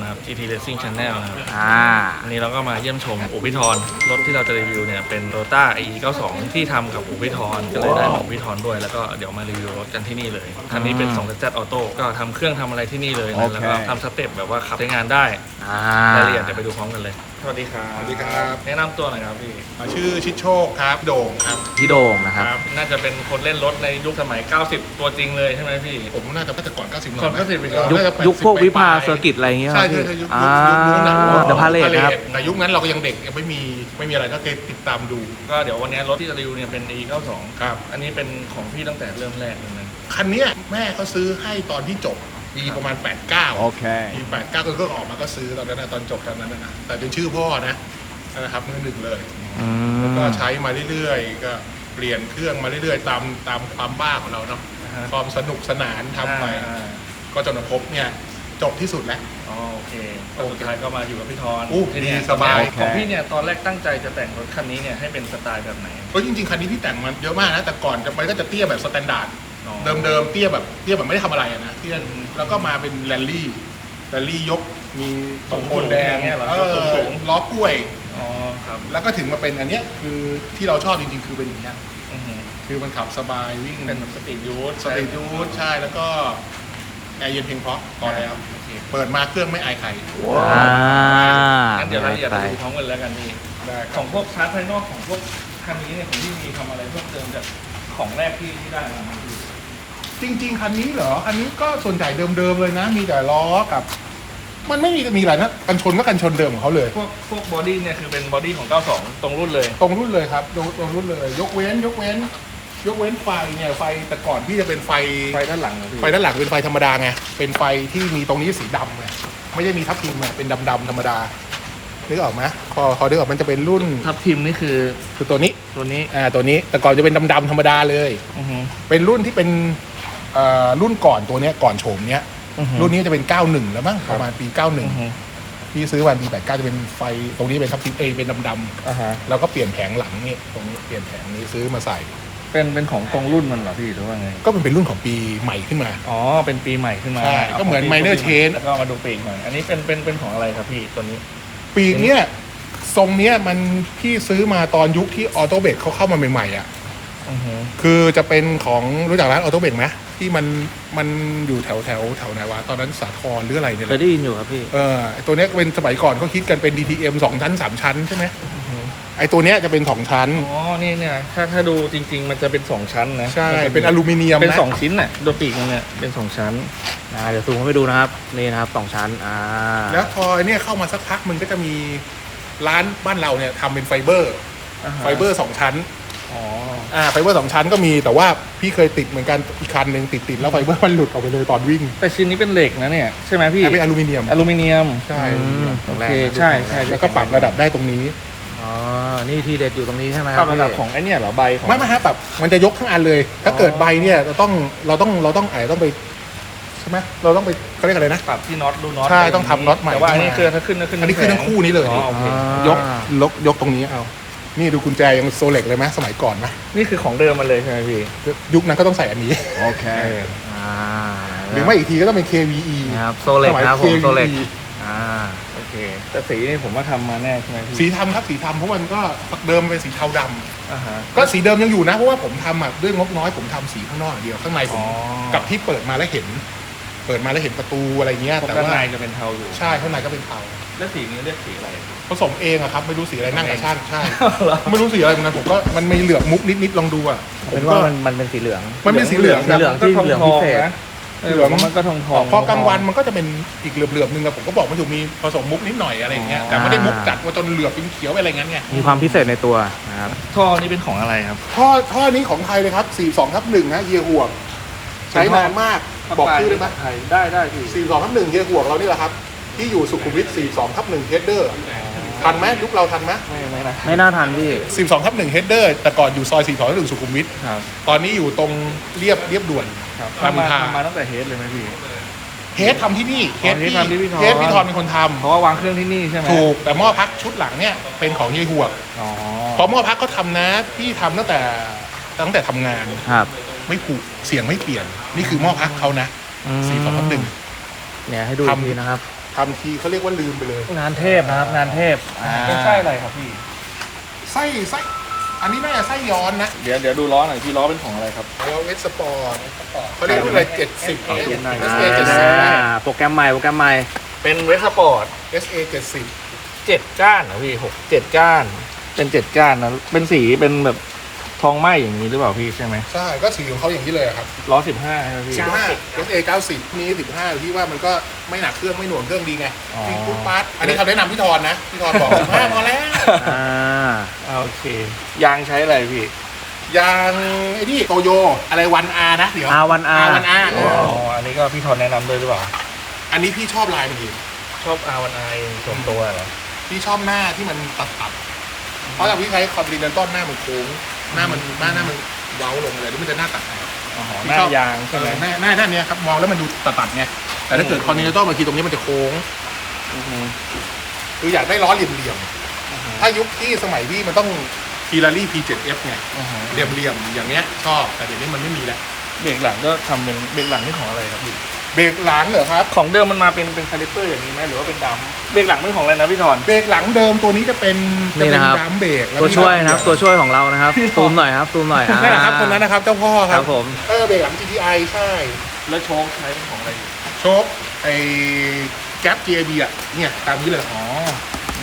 นะครับ GT Racing Channel นะครับอ่าอันนี้เราก็มาเยี่ยมชมอู่พิทรรถที่เราจะรีวิวเนี่ยเป็น Toyota e92 ที่ทำกับอู่พิทรก็เลยได้มาอู่พิทรด้วย แล้วก็เดี๋ยวมารีวิวรถกันที่นี่เลยคันนี้เป็น2 z Auto ก็ทำเครื่องทำอะไรที่นี่เลยนะโอเคแล้วก็ทำสเต็ปแบบว่าขับใช้งานได้อ่ารายละเอียดเดี๋ยวไปดูพร้อมกันเลย สวัสดีครับสวัสดีครับ แนะนำตัวหน่อยครับพี่ชื่อชิดโชคครับโด่งครับ พี่โด่งนะครับ น่าจะเป็นคนเล่นรถในยุคสมัย 90 ตัวจริงเลยใช่ไหมพี่ ผมน่าจะตั้งแต่ก่อน 90หน่อยก่อน90อีกเหรอ ยุคน่าจะ80ยุคพวกวิภาปลยๆเซอร์กิตอะไรอย่างเงี้ยใช่ครับใช่พี่ใช่ยุคอ่ายุคยุคนั้นเดอะพาเลทครับ แต่ยุคนั้นเราก็ยังเด็กยังไม่มีไม่มีอะไรก็เคยติดตามดูก็เดี๋ยววันนี้รถที่จะรีวิวเนี่ยเป็น e92 ครับ อันนี้เป็นของพี่ตั้งแต่เริ่มแรกเลยนะคันเนี้ยแม่เขาซื้อให้ตอนที่จบ ปีประมาณ 89 โอเค ปี89ก็ก็ออกมาก็ซื้อตอนนั้นนะตอนจบตอนนั้นนะแต่เป็นชื่อพ่อนะนะครับมือหนึ่งเลยอืมก็ใช้มาเรื่อยๆ ก็เปลี่ยนเครื่องมาเรื่อยๆ ตามตามความบ้าของเราเนาะนะฮะ ความสนุกสนานทำไป อ่าก็จนมาพบเนี่ยจบที่สุดแล้ว อ๋อโอเคก็สุดท้ายก็มาอยู่กับพี่ทอนอู้ทีเนี้ดีสบาย ของพี่เนี่ยตอนแรกตั้งใจจะแต่งรถคันนี้เนี่ยให้เป็นสไตล์แบบไหนก็จริงๆ คันนี้พี่แต่งมันเยอะมากนะ แต่ก่อนจะมันก็จะเตี้ยแบบสแตนดาร์ด อ๋อเดิมๆเตี้ยแบบเตี้ยแบบไม่ได้ทำอะไรอะนะเตี้ยแล้วก็มาเป็นแรลลี่แรลลี่ยกมีตรงโคนแดงอย่างเงี้ยเหรอเอสูงอล้อกล้วย อ๋อครับแล้วก็ถึงมาเป็นอันเนี้ยคือที่เราชอบจริงๆ คือเป็นอย่างเงี้ยอือหือคือมันขับสบายวิ่งเป็นสตรีทยูทสตรีทยูทใช่แล้วก็แอร์เย็นเพียงเพราะพอแล้ว โอเคเปิดมาเครื่องไม่อายใคร อ่างั้นเดี๋ยวรายละเอียดไปไปดูพร้อมกันแล้วกันพี่ได้ของพวกชาร์จภายนอกของพวกคันนี้เนี่ยของพี่มีทำอะไรเพิ่มเติมจากของแรกที่ที่ได้มาไหมพี่ จริง ๆ คันนี้เหรอคันนี้ก็ส่วนใหญ่เดิมๆเลยนะ มีแต่ล้อกับ มันไม่มีมีอะไรนะกันชนก็กันชนเดิมของเขาเลย พวกพวกบอดี้เนี่ยคือเป็นบอดี้ของ 92 ตรงรุ่นเลย ตรงรุ่นเลยครับตรงตรงรุ่นเลย ยกเว้น ยกเว้น ยกเว้นไฟเนี่ยไฟแต่ก่อนพี่จะเป็นไฟไฟด้านหลังเหรอพี่ไฟด้านหลังเป็นไฟธรรมดาไงเป็นไฟที่มีตรงนี้สีดำไงไม่ได้มีทับทิมไงเป็นดำๆธรรมดานึกออกไหมพอพอนึกออกมันจะเป็นรุ่นทับทิมนี่คือคือตัวนี้ตัวนี้อ่าตัวนี้แต่ก่อนจะเป็นดำๆธรรมดาเลย อือหือเป็นรุ่นที่เป็นเอ่อ รุ่นก่อนตัวเนี้ยก่อนโฉมเนี้ยอือหือรุ่นนี้จะเป็น 91 แล้วมั้งประมาณปีอือหือ91พี่ซื้อวันปี 89 จะเป็นไฟตรงนี้เป็นทับทิมเอยเป็นดำๆอ่าฮะแล้วก็เปลี่ยนแผงหลังนี่ตรงนี้เปลี่ยนแผงนี้ซื้อมาใส่ เป็นเป็นของตรงรุ่นมันเหรอพี่หรือว่าไง ก็เป็นเป็นรุ่นของปีใหม่ขึ้นมา อ๋อ เป็นปีใหม่ขึ้นมาใช่าก็เหมือนขงปี minor change แล้วก็มาดูปีกหน่อยอันนี้เป็นเป็นเป็นของอะไรครับพี่ตัวนี้ ปีเนี้ยทรงเนี้ยมันพี่ซื้อมาตอนยุคที่ออโตเบ e เขาเข้ามาใหม่ๆอะอือหือคือจะเป็นของรู้จักร้านออโตเบ e ไหม ที่มันมันอยู่แถวแถวแถวไหนวะตอนนั้นสาทรหรืออะไรเนี่ยแหเคละยได้ยินอยู่ครับพี่ เออไอ้ตัวเนี้ยเป็นสมัยก่อนเขาคิดกันเป็น DTM สองชั้นสามชั้นใช่ไหมไอ้ตัวเนี้ยจะเป็นสองชั้น อ๋อ นี่เนี่ย ถ้าถ้าดูจริง ๆ มันจะเป็นสองชั้นนะใช่มัจะเป็นอลูมิเนียมเป็นนะสองชิ้นน่ะตัวปีกมันเนี่ยเป็นสองชั้น อ่าเดี๋ยวซูมเข้าไปดูนะครับ นี่นะครับสองชั้น อ่าแล้วพอไอ้เนี่ยเข้ามาสักพักมันก็จะมีร้านบ้านเราเนี่ยทำเป็นไฟเบอร์ ไฟเบอร์สองชั้น อ๋ออ่าไฟเบอร์สองชั้นก็มีแต่ว่าพี่เคยติดเหมือนกันอีกคันหนึ่งติดติดแล้วไฟเบอร์มันหลุดออกไปเลยตอนวิ่งแต่ชิ้นนี้เป็นเหล็กนะเนี่ยใช่ไหมพี่อะเป็นอลูมิเนียมอลูมิเนียม ใช่อืมโอเคใช่ใช่แล้วก็ปรับระดับได้ตรงนี้อ๋อ นี่ที่เด็ดอยู่ตรงนี้ใช่ไหมคปรัรับบระดับพี่ของไอ้เนี่ยเหรอใบของ ไม่ไม่ฮะปรับมันจะยกทั้งอันเลย ถ้าเกิดใบเนี่ยเราต้องเราต้องเราต้องไอ้ต้องไปใช่ไหมเราต้องไปเขาเรียกอะไรนะ ปรับที่น็อตดูน็อตใช่ะไรย่าต้องทำน็อตใหม่แต่ว่าอันนี้ขึ้นมา คือถ้าขึ้นถ้าขึ้นอันนี้คือทั้งคู่นี้เลยอ๋อโอเค ยกลกยกตรงนี้เอา นี่ดูกุญแจยังโซเล็กเลยไหมสมัยก่อนไหมนี่คือของเดิมมันเลยใช่ไหมพี่ ยุคนั้นก็ต้องใส่อันนี้ โอเคอ่าหรือไม่อีกทีก็ต้องเป็น KVE นะครับโซเล็กนะครับผมโซเล็กอ่าโอเคแต่สีนี่ผมว่าทำมาแน่ใช่ไหมพี่สีทำครับสีทำเพราะมันก็เดิมเป็นสีเทาดำอ่าฮะก็สีเดิมยังอยู่นะเพราะว่าผมทำอะด้วยงบน้อยผมทำสีข้างนอกอย่างเดียวข้างในผอ๋มอกับที่เปิดมาแล้วเห็น เปิดมาแล้วเห็นประตูอะไรเงี้ยแต่แต่ด้านว่าในจะเป็นเทาอยู่ใช่ข้างในก็เป็นเทา แล้วสีนี้เรียกสีอะไร ผสมเองอะครับไม่รู้สีอะไรนั่งกับช่างใช่เหรอไม่รู้สีอะไรเหมือนกันผมก็มันมีเหลือบมุกนิดๆลองดูอะผเป็มนก็ว่ามันมันเป็นสีเหลือง มันเป็นสีเหลือง สีเหลืองที่เหลืองพิเศษ เหลืองมันก็ทองทองพอกลางวันมันก็จะเป็นอีกเหลือบๆนึงอะผมก็บอกมันอยู่มีผสมมุกนิดหน่อยอะไรอย่างเงี้ยแต่ไม่ได้มุกจัดมาจนเหลือบเป็นเขียวอะไรเงี้ยไง มีความพิเศษในตัวนะครับ ท่อนี่เป็นของอะไรครับ ท่อท่อนี้ของไทยเลยครับ 42ทับหนึ่งนะเฮียห่วง ใช้นานมาก บอกชื่อได้ไหมได้ได้พี่ 42ทับหนึ่งเฮียห่วงเรานี่แหละครับ ที่อยู่สุขุมวิท 42 ทับหนึ่งเฮดเดอร์ทันไหมยุคเราทันไหมไม่ไม่นะไม่น่าทันพี่ 42 ทับหนึ่งเฮดเดอร์แต่ก่อนอยู่ซอย 42ทับหนึ่งสุขุมวิทครับ ตอนนี้อยู่ตรงเรียบเรียบด่วน ครับรามอินทำมาทราทำมาตั้งแต่เฮดเลยไหมพี่ เฮดทำที่นี่เฮดอ๋อ Head ทำที่พี่ทอนเฮดพี่ทอนเป็นคนทำเพราะว่าวางเครื่องที่นี่ใช่ไหมถูกแต่หม้อพักชุดหลังเนี่ยเป็นของเฮียห่วงอ๋อเพราะหม้อพักก็ทำนะพี่ทำตั้งแต่ตั้งแต่ทำงานครับไม่ผุเสียงไม่เปลี่ยน นี่คือหม้อพักเขานะอืมสี่สองทับหนึ่งเนี่ยให้ดูอีกทำทีนะครับ ทำทีเขาเรียกว่าลืมไปเลยงานเทพนะครับ งานเทพอ่าเป็นไส้อะไรครับพี่ ไส้ไส้อันนี้น่าจะไส้ย้อนนะ เดี๋ยวเดี๋ยวดูล้อหน่อยพี่ล้อเป็นของอะไรครับว่าเวสสปอร์ตเขาเรียกว่าอะไรเจ็ดสิบขอดูหน่อยเอนะสเอเจ็ดสิบอ่าโปรแกรมใหม่โปรแกรมใหม่เป็นเวสปอร์ตเอสเอเจ็ดสิบเจ็ดก้านเหรอพี่หกเจ็ดก้าน เป็นเจ็ดก้านนะเป็นสีเป็นแบบ ทองไหมอย่างนี้หรือเปล่าพี่ใช่ไหมใช่ก็สีของเขาอย่างนี้เลยอะครับล้อสิบห้าใช่ไหมพี่ สิบห้าเอสเอเก้าสิบนี้สิบห้าที่ว่ามันก็ไม่หนักเครื่องไม่หน่วงเครื่องดีไงอ๋อ วิ่งปุ๊บปั๊ดอันนี้เขาแนะนำพี่ทอนนะพี่ทอนบอกสิบห้าพอแล้วอ่าอ่าโอเค ยางใช้อะไรพี่ ยางไอ้นี่โตโยอะไรวันอานะเดี๋ยวอาวันอาวันอาอ๋อ อันนี้ก็พี่ทอนแนะนำด้วยหรือเปล่า อันนี้พี่ชอบลายมันดีชอบ R1i ส่วนตัวเหรอ พี่ชอบหน้าที่มันตัดตัดๆเพราะจากพี่ใช้คอมบิเนนต้นหน้ามันโค้ง หน้ามันหน้าหน้ามันเว้าลงเลยแล้วมันจะหน้าตัดอ๋อพี่หน้าชอบยางใช่ไหมหน้าหน้าหน้าเนี้ยครับมองแล้วมันดูตัดตัดๆไงแต่ถ้าเกิดคอนดิเนนต้บางทีตรงนี้มันจะโค้ง อือฮึคืออยากได้ล้อเหลี่ยมๆถ้ายุคที่สมัยพี่มันต้องทีลารี่ P7F ไงอือฮึเหลี่ยมๆอย่างเนี้ยชอบแต่เดี๋ยวนี้มันไม่มีแล้ว เบรกหลังก็ทำเป็นเบรกหลังนี่ของอะไรครับพี่ เบรกหลังเหรอครับ ของเดิมมันมาเป็นเป็นคาลิเปอร์อย่างนี้ไหมหรือว่าเป็นดำเบรกหลังเป็นของอะไรนะพี่ทอน เบรกหลังเดิมตัวนี้จะเป็นจะนี่เป็นนะครับ ดัมเบรกแล้ตัวมีช่วยนะครับ ตัวช่วยของเรานะครับซูมหน่อยครับซูมหน่อยอ่านั่นแหละครับคนนั้นนะครับเจ้าพ่อคครัรับบผม เออเบรกหลัง GTI ใช่แล้วโชคใช้เป็นของอะไรอยู่โชคไอ้แก๊ป GAB อะเนี่ยตามนี้เลยอ๋อ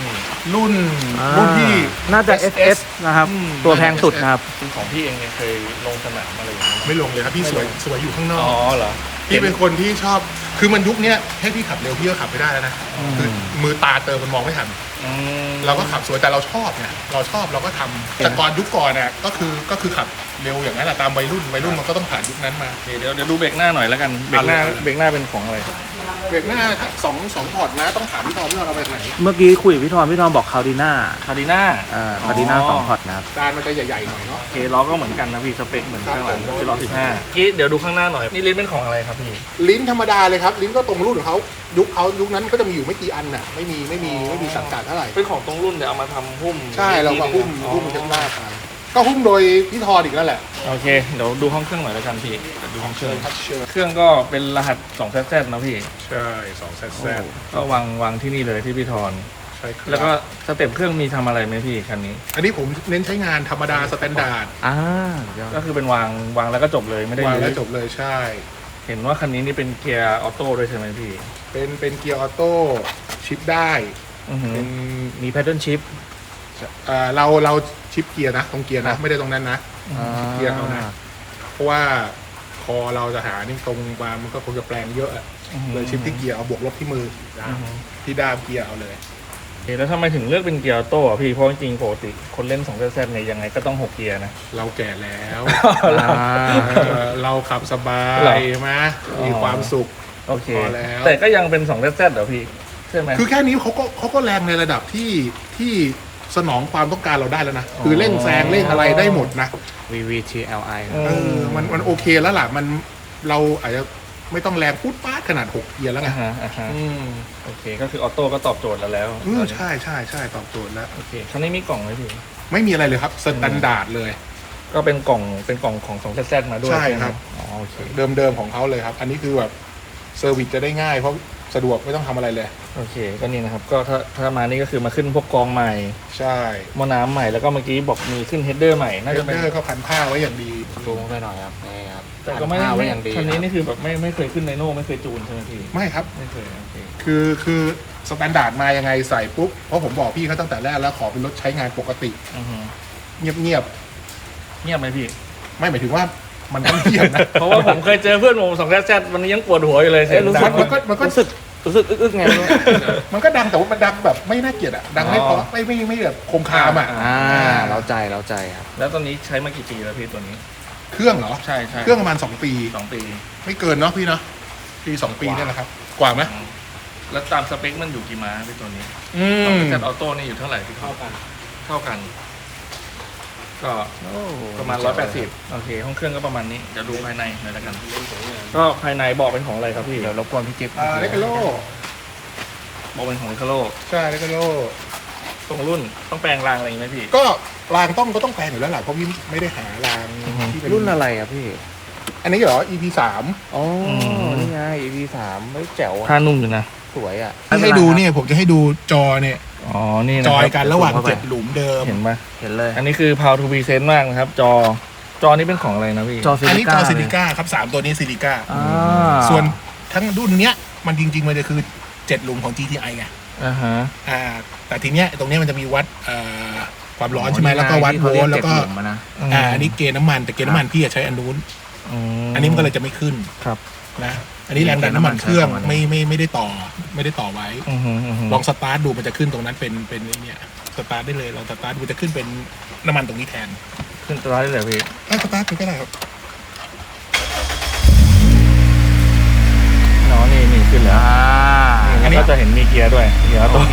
นี่รุ่นอ่ารุ่นที่ น่าจะ SS SS นะครับ อืม ตัวแพงสุดนะครับเป็นของพี่เองเนี่ยเคยลงสนามอะไรอย่างนี้ไหมไม่ลงเลยครับพี่สวยสวยอยู่ข้างนออ๋อกเหรอ พี่เป็นคนที่ชอบ คือมันยุคเนี้ยให้พี่ขับเร็วพี่ก็ขับไม่ได้แล้วนะคือมือตาเติมมันมองไม่ทันอืม เราก็ขับสวยแต่เราชอบไงเราชอบเราก็ทำแต่ก่อนยุคก่อนน่ะก็คือก็คือขับเร็วอย่างนั้นแหละตามวัยรุ่นวัยรุ่นมันก็ต้องผ่านยุคนั้นมาโอเคเดี๋ยวเดี๋ยวดูเบรกหน้าหน่อยแล้วกันเบรกหน้าเอาเลยเบรกหน้าเป็นของอะไร เบรกหน้าสองสองพอร์ตนะ ต้องถามพี่ทอมพี่ทอมเอาไปไหนเมื่อกี้คุยกับพี่ทอนพี่ทอนบอกคาดิน่าคาร์ดิน่าอ่าคาดิน่าสองพอร์ตนะครับจานมันจะใหญ่ๆหน่อยเนาะโอเคล้อก็เหมือนกันนะพี่สเปคเหมือนข้างหลังครับผมคือล้อสิบห้ากี้เดี๋ยวดูข้างหน้าหน่อยนี่ลิ้นเป็นของอะไรครับพี่ลิ้นธรรมดาเลยครับ ลิ้นก็ตรงรุ่นของเขายุคเขายุคนั้นก็จะมีอยู่ไม่กี่อันน่ะไม่มีไม่มีไม่มีสังกัดเท่าไหร่ เป็นของตรงรุ่นเดี๋ยวเอามาทำหุ้มใช่เราก็หุ้มอ๋อหุ้มเช็ดหน้าไปก็หุ้มโดยพี่ทออีกนั่นแหละโอเค เดี๋ยวดูห้องเครื่องหน่อยแล้วกันพี่เดี๋ยวดูห้องเครื่อง ทัชเชอร์เครื่องก็เป็นรหัส2 z z นะพี่ ใช่สองแซดแซดก็วางวางที่นี่เลยที่พี่ทอนใช่ครับแล้วก็สเต็ปเครื่องมีทำอะไรไหมพี่คันนี้ อันนี้ผมเน้นใช้งานธรรมดาสแตนดาร์ดอ่าเดี๋ยวก็คือเป็นวางวางแล้วก็จบเลยไม่ได้วางแล้วลื้อจบเลยใช่ เห็นว่าคันนี้นี่เป็นเกียร์ออโต้ด้วยใช่ไหมพี่ เป็นเป็นเกียร์ออโต้ชิปได้ อือหือ เป็นมีแพทเทิร์นชิปเอ่อเราเราชิปเกียร์นะ ตรงเกียร์นะ ไม่ได้ตรงนั้นนะ เกียร์เอานะ เพราะว่าคอเราจะหานี่ตรงมามันก็คงจะแปลงเยอะอะอือหือเลยชิปที่เกียร์เอาบวกลบที่มือออือหือ ที่ด้ามเกียร์เอาเลย โอเคแล้วทำไมถึงเลือกเป็นเกียร์ออโต้อะพี่เพราะจริงๆปกติคนเล่น2 z z เนี่ยยังไงก็ต้อง6เกียร์นะ เราแก่แล้วอ่าเออเราขับสบาเหรอยไหมมีความสุข โอเค พอแล้ว แต่ก็ยังเป็น2 z z เหรอพี่ ใช่ไหม คือแค่นี้เขาก็เขาก็แรงในระดับที่ที่สนองความต้องการเราได้แล้วนะ คือเร่งแซงเร่งอะไรได้หมดนะ VVTLI อืเออมันมันโอเคแล้วล่ะ มันเราอาจจะไม่ต้องแรงพูดป้าดขนาด6เกียร์แล้วไงอ่าฮะอ่าฮะอืมโอเค ก็คือออโต้ก็ตอบโจทย์แล้วแล้วเออใช่ใช่ใช่ตอบโจทย์แล้ว โอเคคันนี้มีกล่องไหมพี่ ไม่มีอะไรเลยครับสแตนดาร์ดเลย ก็เป็นกล่องเป็นกล่องของ2 z z มาด้วยใช่ไหมครับอ๋อโอเค เดิมๆของเขาเลยครับ อันนี้คือแบบเซอร์วิสจะได้ง่ายเพราะ สะดวกไม่ต้องทำอะไรเลย โอเค ก็นี่นะครับ ก็ถ้าถ้ามานี่ก็คือมาขึ้นพวกกองใหม่ใช่หม้อน้ำใหม่แล้วก็เมื่อกี้บอกมีขึ้นเฮดเดอร์ใหม่น่าเดจะเป็นอร์ก็พันผ้าไว้อย่างดีซูมไปหน่อยครับนี่ครับแต่ก็ไม่อ่านไม่ไว้อย่างดีคันนี้นี่คือแบบไม่ไม่เคยขึ้นในโน่ไม่เคยจูนใช่ไหมพี่ไม่ครับ ไม่เคยโอเคคือคือสแตนดาร์ดมายังไงใส่ปุ๊บเพราะผมบอกพี่เขาตั้งแต่แรกแล้วขอเป็นรถใช้งานปกติ อือฮึเงียบเงียบเงียบไหมพี่ ๆ ไม่หมายถึงว่า มันต้องเงียบนะเพราะว่าผมเคยเจอเพื่อนผมสองแซดวันนี้ยังปวดหัวอยู่เลยเสียงรู้ดัสึงกมันก็มันก็รู้สึกรู้สึกอึกๆไงไม่รู้มันก็ดังแต่ว่ามันดังแบบไม่น่าเกลียดอะดังไม่เพอ๋ราะอไม่ไม่ไม่แบบคมคามอะอ่าเราใจเราใจครับแล้วตอนนี้ใช้มากี่ปีแล้วพี่ตัวนี้ เครื่องเหรอใช่ใช่เครื่องประมาณสองปีสองปี ไม่เกินเนาะพี่เนาะปีสองปีเนี่ยแหละครับ กว่าไหมอืมแล้วตามสเปคมันอยู่กี่ม้าพี่ตัวนี้อืสองมแซดออโต้นี่อยู่เท่าไหร่พี่เท่ากัน เท่ากัน ก็ประมาณร้อยแปดสิบโอเค ห้องเครื่องก็ประมาณนี้เดี๋ยวดูภายในหน่อยแล้วกัน ก็ภายในบอกเป็นของอะไรครับพี่เดี๋ยวรบกวนพี่จิ๊บอ่าเลกาโลบอกเป็นของคาโลใช่เลกาโลตรงรุ่นต้องแปลงรางอะไรอย่างนี้ไหมพี่ ก็รางต้องก็ต้องแปลงอยู่แล้วแหละเพราะพี่ไม่ได้หารางอือฮึที่เป็นรุ่นอะไรครับพี่ อันนี้เหรอ EP สามอ๋ออมนี่ไง EP สามไม่แจ๋วอะผ้านุ่มอยู่นะกสวยอะที่ให้ดูเนี่ยผมจะให้ดูจอเนี่ย อ๋อ นี่นะจอยครับกันระหว่างเข้าไปเจ็ดหลุมเดิม เห็นปะเห็นเลยอันนี้คือ Power to be s e n มากนะครับ จอ จอนี้เป็นของอะไรนะพี่ จอซิอันลินี้จก้าอซิลิก้าครับสามตัวนี้ซิลิก้าอ่าส่วนทั้งรุ่นเนี้ยมันจริงๆมันจะคือเจ็ดหลุมของ GTI ไงอ่าฮะ อ่าแต่ทีเนี้ยตรงเนี้ยมันจะมีวัดเอ่อความร้อนใช่ไหมแล้วก็วัดโวลต์แล้วก็ที่เขาเรียเจ็ดหมอะนะ อ่าอันนี้เกณฑ์น้ำมันแต่เกณฑ์น้ำมันพี่อะใช้อันนู้นมอันนี้มันก็เลยจะไม่ขึ้นครับ นะ อันนี้แรงดันน้ำมันเครื่องไม่ไม่ไม่ได้ต่อไม่ได้ต่อไว้อือฮึอือฮึลองสตาร์ทดูมันจะขึ้นตรงนั้นเป็นเป็นไอ้เนี่ยสตาร์ทได้เลยลองสตาร์ทดูจะขึ้นเป็นน้ำมันตรงนี้แทนขึ้นตัวได้เลยพี่อะสตาร์ทดูก็ได้ครับเนาะนี่นี่ขึ้นแล้วอ่าแล้วก็จะเห็นมีเกียร์ด้วยเกียร์ตัวเ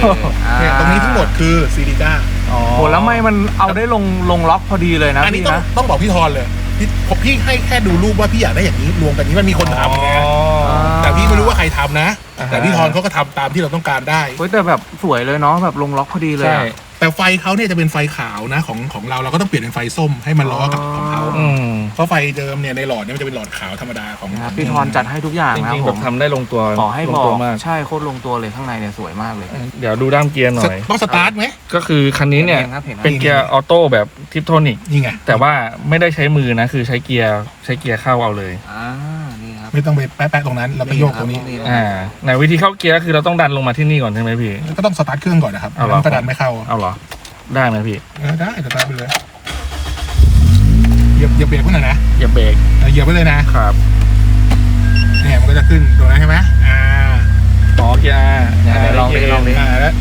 นี่ยตรงนี้ทั้งหมดคือซีดิก้าอ๋อโหแล้วไม่มันเอาได้ลงลงล็อกพอดีเลยนะอันนี้พี่ต้องนะต้องบอกพี่ทอนเลยพี่ผมพี่ให้แค่ดูรูปว่าพี่อยากได้อย่างนี้รวมกันนี้มันมีคนทำไง อ๋อ แต่พี่ไม่รู้ว่าใครทำนะ อ่าฮะ แต่พี่ทอนเขาก็ทำตามที่เราต้องการได้ เฮ้ยแต่แบบสวยเลยเนาะแบบลงล็อกพอดีเลยใช่ อะ แต่ไฟเขาเนี่ยจะเป็นไฟขาวนะของของเราเราก็ต้องเปลี่ยนเป็นไฟส้มให้มันล้อกับของเขาอืมเพราะไฟเดิมเนี่ยในหลอดเนี่ยมันจะเป็นหลอดขาวธรรมดาของนะครับพี่ทอนจัดให้ทุกอย่างจนะริงๆผแบบมทำได้ลงตัวขอให้ลงบอตัวกมากใช่โคตรลงตัวเลยข้างในเนี่ยสวยมากเลยเดี๋ยวดูด้ามเกียร์หน่อย ต้องสตาร์ทไหม ก็คือคันนี้เนี่ยเห็นครับเห็นครับ เป็นเกียร์ออโต้แบบทิปโทนิก นี่ไงแต่ว่าไม่ได้ใช้มือนะ คือใช้เกียร์ใช้เกียร์เข้าเอาเลย อ่านี่ครับ ไม่ต้องไปแปะๆตรงนั้นเราไปโยกตรงนี้นี่นะอ่าในวิธีเข้าเกียร์ก็คือเราต้องดันลงมาที่นี่ก่อนใช่ไหมพี่ ก็ต้องสตาร์ทเครื่องก่อนนะครับเอาเหรอมันก็ดันไม่เข้าเอาเหรอ ได้ไหมพี่เออได้สตาร์ทไปเลยเหยียบเหยียบเบรกไว้หน่อยนะอย่าเบรกเออเหยียบไว้เลยนะครับเนี่ยมันก็จะขึ้นตรงนั้นใช่ไหมอ่าอ๋อเกียร์เนี่ยเดี๋ยวลองดิลองดิ อ่าแล้ว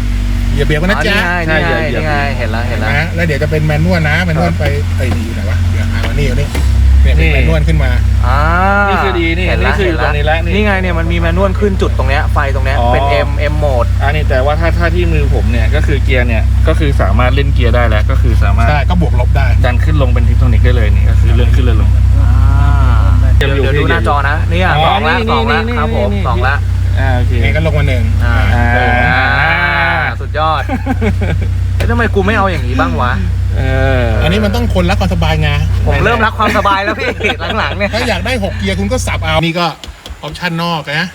เหยียบเบรกไว้นะจ๊ะนี่ไงนี่ไงใช่เหยียบนี่ไงเห็นแล้วเห็นแล้ว นะแล้วเดี๋ยวจะเป็นแมนนวลนะแมนนวลไปเอ้ยนี่อยู่ไหนวะเดี๋ยวหาวันนี้อยู่นี่ เนี่ยเป็นแมนนวลขึ้นมา อ่านี่คือดีนี่เห็นแล้วนี่คืออยู่ตรงนี้แล้วนี่ นี่ไงเนี่ยมันมีแมนนวลขึ้นจุดตรงเนี้ยไฟตรงเนี้ยอ๋อ เป็น M M โหมด อันนี้แต่ว่าถ้าถ้าที่มือผมเนี่ยก็คือเกียร์เนี่ยก็คือสามารถเล่นเกียร์ได้แล้วก็คือสามารถใช่ก็บวกลบได้ดันขึ้นลงเป็นทิปโทนิกได้เลยนี่ก็คือเลื่อนขึ้นเลื่อนลงเดี๋ยวเดี๋เดี๋ยยววอยู่ดูหน้าที่จอนะเนี่ยอ๋อสองละนี่สองละนี่ครับผมนี่ สองละอ่าโอเคนี่ก็ลงมาหนึ่งอ่าอ่าเอออ่าสุดยอดเอ้ยทำไมกูไม่เอาอย่างนี้บ้างวะ เอออันนี้มันต้องคนรักความสบายไงผมเริ่มรักความสบายแล้วพี่ หลังๆเนี่ย ถ้าอยากได้หกเกียร์คุณก็สับเอานี่ก็ออปชั่นนอกนะ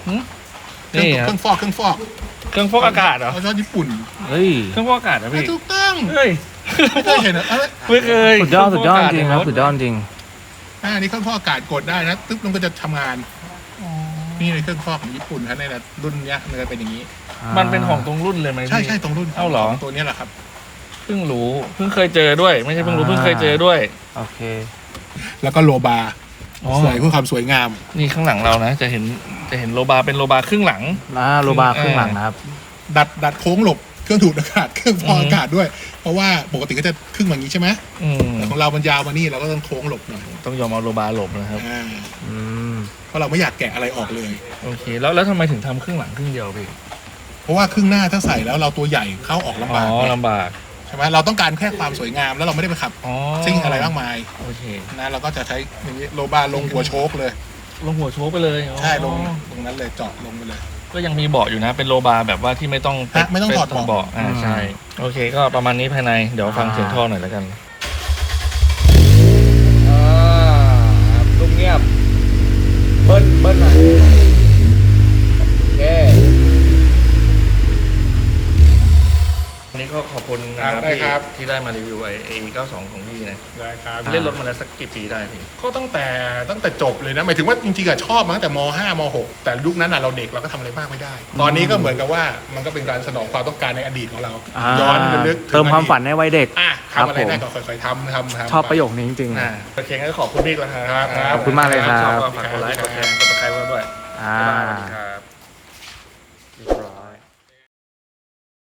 เครื่องนี่เคครับรื่องฟอกเครื่องฟอกเครื่องฟอกอากาศเหรอเอาชอบญี่ปุ่นเฮ้ย เครื่องฟอกอากาศเหรอพี่ ถูกต้องเฮ้ย ไม่เคยเห็นเหรอเอ้ยไม่เคยสุดยอดสุดยอดจริงครับสุดยอดจริง อ่านี่เครื่องฟอกอากาศกดได้นะตึ๊บมันก็จะทำงานนี่ในเครื่องฟอกของญี่ปุ่นครับในรุ่นเนี้ยมันจะเป็นอย่างนี้ มันเป็นของตรงรุ่นเลยไหมพี่ ใช่ใช่ตรงรุ่นเอ้าเหรอของตัวเนี้ยแหละครับ เพิ่งรู้เพิ่งเคยเจอด้วย ไม่ใช่เพิ่งรู้อ่า เพิ่งเคยเจอด้วย โอเค แล้วก็โลบาร์อ๋อ สวยเพื่อความสวยงาม นี่ข้างหลังเรานะจะเห็นจะเห็นโลบาเป็นโลบาครึ่งหลังนะโลบาร์ครึ่งหลังนะครับ ดัดดัดโค้งหลบเครื่องดูดอากาศเครื่องฟอกอากาศด้วย เพราะว่าปกติก็จะครึ่งแบบนี้ใช่ไหมอืมแต่ของเรามันยาวมานี่เราก็ต้องโค้งหลบหน่อยต้องยอมเอาโลบาหลบนะครับอ่าอืม เพราะเราไม่อยากแกะอะไรออกเลย โอเค แล้วแล้วทำไมถึงทำครึ่งหลังครึ่งเดียวพี่เพราะว่าครึ่งหน้าถ้าใส่แล้วเราตัวใหญ่เข้าออกลำอ๋บากอลำบาก ใช่ไหมเราต้องการแค่ความสวยงามแล้วเราไม่ได้ไปขับอ๋อซิ่งอะไรมากมายโอเค นะเราก็จะใช้อย่างนี้โลบาร์ลงหัวโชคเลย ลงหัวโชว์ไปเลยอ๋อใช่ลงตรงนั้นเลยเจาะลงไปเลย ก็ยังมีเบาะอยู่นะ เป็นโลบาแบบว่าที่ไม่ต้องฮะไม่ต้องถอดเบาะ เบาะอ่าใช่โอเค ก็ประมาณนี้ภายในเดี๋ยวฟังเสียงท่อหน่อยแล้วกัน อ่าลุงเงียบ เบิ้ลเบิ้ลหน่อยโอเค วันนี้ก็ขอบคุณนะครับได้ครับที่ที่ได้มารีวิวไอ้ไอ้92ของพี่นะได้ครับเล่นรถมาแล้วสักกี่ปีได้พี่ ก็ตั้งแต่ตั้งแต่จบเลยนะหมายถึงว่าจริงๆอะชอบมาตั้งแต่ม .5 ม .6 แต่ยุคนั้นอะเราเด็กเราก็ทำอะไรมากไม่ได้ ตอนนี้ก็เหมือนกับว่ามันก็เป็นการสนองความต้องการในอดีตของเราย้อนไปลึกถึงเติมความฝันอดีในวัยเด็กตอะครับทำอะไรผมได้ก็ค่อยๆทำทำทำชอบประโยคนี้จริง อ่าโอเคงั้นก็ขอบคุณพี่แล้วครับครับขอบคุณมากเลยครับชอบก็ฝากกดไลค์กดแชร์กดติดตามไว้ด้วยๆอ่า บ๊ายบายสวัสดีครับ